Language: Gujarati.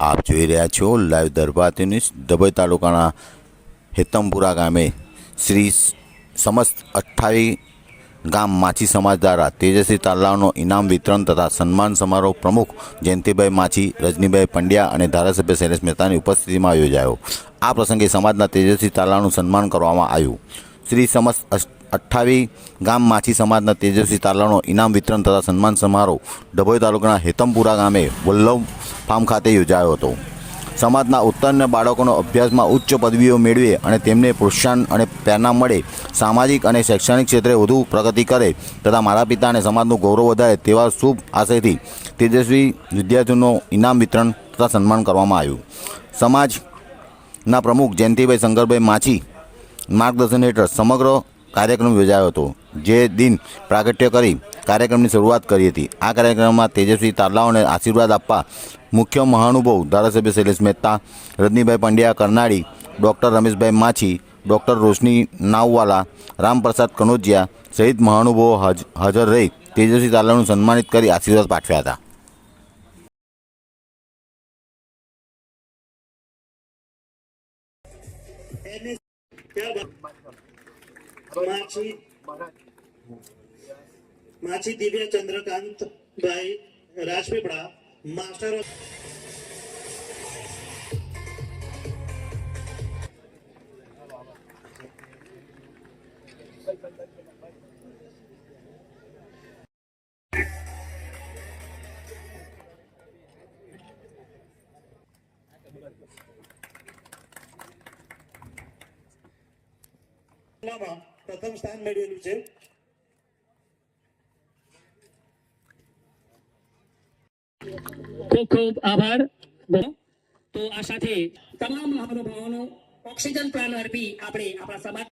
આપ જોઈ રહ્યા છો લાઈવ દરબાર ન્યૂઝ ડભોઈ તાલુકાના હેતમપુરા ગામે. શ્રી સમસ્ત અઠ્ઠાવી ગામ માછી સમાજ દ્વારા તેજસ્વી તાલાવનો ઇનામ વિતરણ તથા સન્માન સમારોહ પ્રમુખ જયંતિભાઈ માછી, રજનીભાઈ પંડ્યા અને ધારાસભ્ય શૈલેષ મહેતાની ઉપસ્થિતિમાં યોજાયો. આ પ્રસંગે સમાજના તેજસ્વી તાલાવનું સન્માન કરવામાં આવ્યું. શ્રી સમસ્ત અઠ્ઠાવી ગામ માછી સમાજના તેજસ્વી તાલાવનો ઇનામ વિતરણ તથા સન્માન સમારોહ ડભોઈ તાલુકાના હેતમપુરા ગામે વલ્લભ ફાર્મ ખાતે યોજાયો હતો. સમાજના ઉત્તરના બાળકોનો અભ્યાસમાં ઉચ્ચ પદવીઓ મેળવે અને તેમને પ્રોત્સાહન અને પ્રેરણા મળે, સામાજિક અને શૈક્ષણિક ક્ષેત્રે વધુ પ્રગતિ કરે તથા માતા પિતા અને સમાજનું ગૌરવ વધારે તેવા શુભ આશયથી તેજસ્વી વિદ્યાર્થીઓનું ઇનામ વિતરણ તથા સન્માન કરવામાં આવ્યું. સમાજના પ્રમુખ જયંતિભાઈ શંકરભાઈ માછી માર્ગદર્શન હેઠળ સમગ્ર કાર્યક્રમ યોજાયો હતો. જે દિન પ્રાગટ્ય કરી કાર્યક્રમની શરૂઆત કરી હતી. આ કાર્યક્રમમાં તેજસ્વી તારલાઓને આશીર્વાદ આપવા મુખ્ય મહાનુભવ ધારાસભ્ય શૈલેષ મહેતા, રજનીભાઈ પંડ્યા કરનાળી ડૉક્ટર રમેશભાઈ માછી, ડૉક્ટર રોશની નાવવાલા રામપ્રસાદ કનોજિયા સહિત મહાનુભાવો હાજ- હાજર રહી તેજસ્વી તારલાઓનું સન્માનિત કરી આશીર્વાદ પાઠવ્યા હતા. માછી માછી દિવ્ય ચંદ્રકાંત ભાઈ રાજપીપળા માસ્ટર કલામાં પ્રથમ સ્થાન મેળવેલું છે. ખૂબ ખૂબ આભાર તો આ સાથે તમામ મહાનુભાવોનો ઓક્સિજન પ્લાન અર્પી આપણે આપણા સમાજ